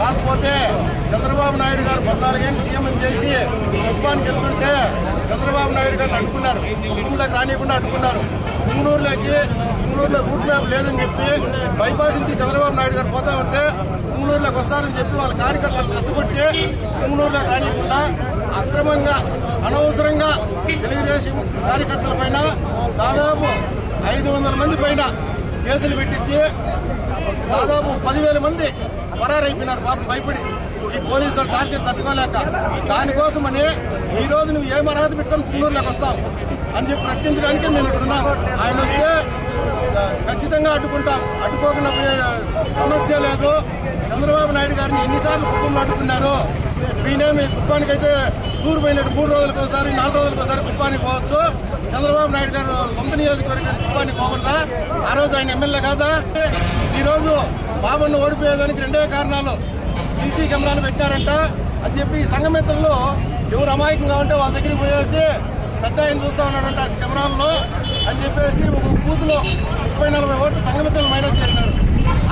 కాకపోతే చంద్రబాబు నాయుడు గారు పద్నాలుగేళ్ళు సీఎం చేసి కుప్పానికి వెళ్తుంటే చంద్రబాబు నాయుడు గారిని అడ్డుకున్నారు. కుటుంబంలోకి రానియకుండా అడ్డుకున్నారు. పుంగనూరులోకి పుంగనూరులో రూట్ మ్యాప్ లేదని చెప్పి బైపాస్ నుంచి చంద్రబాబు నాయుడు గారు పోతా ఉంటే పుంగనూరులోకి వస్తారని చెప్పి వాళ్ళ కార్యకర్తలు కష్టపడితే పుంగనూరులోకి రానియకుండా అక్రమంగా అనవసరంగా తెలుగుదేశం కార్యకర్తల పైన దాదాపు ఐదు వందల మంది పైన కేసులు పెట్టించి దాదాపు పదివేల మంది పరారైపోయినారు. పాపం భయపడి ఈ పోలీసులు టార్గెట్ తట్టుకోలేక దానికోసమని ఈ రోజు నువ్వు ఏం అర్హత పెట్టుకొని పుల్లూరులోకి వస్తావు అని చెప్పి ప్రశ్నించడానికి మేము ఇక్కడున్నాం ఆయన వస్తే ఖచ్చితంగా అడ్డుకుంటాం. అడ్డుకోకుండా పోయే సమస్య లేదు. నాయుడు గారిని ఎన్నిసార్లు కుటుంబంలో అడ్డుకున్నారు మీ కుప్పానికి అయితే టూర్ పోయినట్టు మూడు రోజులకు ఒకసారి నాలుగు రోజులకు ఒకసారి కుప్పానికి పోవచ్చు. చంద్రబాబు నాయుడు గారు సొంత నియోజకవర్గం కుప్పానికి పోకూడదా? ఆ రోజు ఆయన ఎమ్మెల్యే కాదా? ఈ రోజు బాబును ఓడిపోయేదానికి రెండే కారణాలు. సీసీ కెమెరాలు పెట్టారంట అని చెప్పి ఈ సంఘమిత్రులు ఎవరు అమాయకంగా ఉంటే వాళ్ళ దగ్గరికి పోయేసి పెద్ద ఆయన చూస్తా ఉన్నాడంట కెమెరాల్లో. అని చెప్పేసి ఒక బూత్లో ముప్పై నలభై ఓట్లు సంఘమిత్రులు మైనస్ చేసినారు.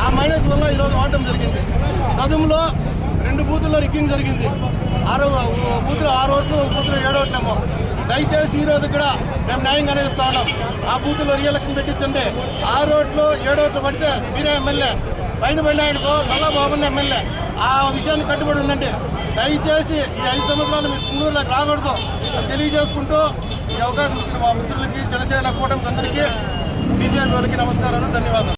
ఆ మైనస్ వల్ల ఈరోజు రోజు ఓటం జరిగింది. సదుములో రెండు బూతుల్లో రిక్కింగ్ జరిగింది. ఆరో బూతులు ఆరు ఓట్లు ఒక బూత్లో ఏడు ఓట్లేమో. దయచేసి ఈ రోజు కూడా మేము న్యాయంగానే చెప్తా ఉన్నాం. ఆ బూత్ రియలక్షన్ రీఎలక్షన్ పెట్టించండి. ఆ ఓట్లు ఏడు ఓట్లు పడితే మీరే ఎమ్మెల్యే. పైన పడిన చాలా బాగుంది ఎమ్మెల్యే. ఆ విషయాన్ని కట్టుబడి ఉందండి దయచేసి ఈ ఐదు సంవత్సరాలు మీ కుంగూరులోకి రాకూడదు తెలియజేసుకుంటూ ఈ అవకాశం ఇచ్చిన మా మిత్రులకి జనసేన కూటమికి అందరికీ బీజేపీ వాళ్ళకి నమస్కారాలు ధన్యవాదాలు.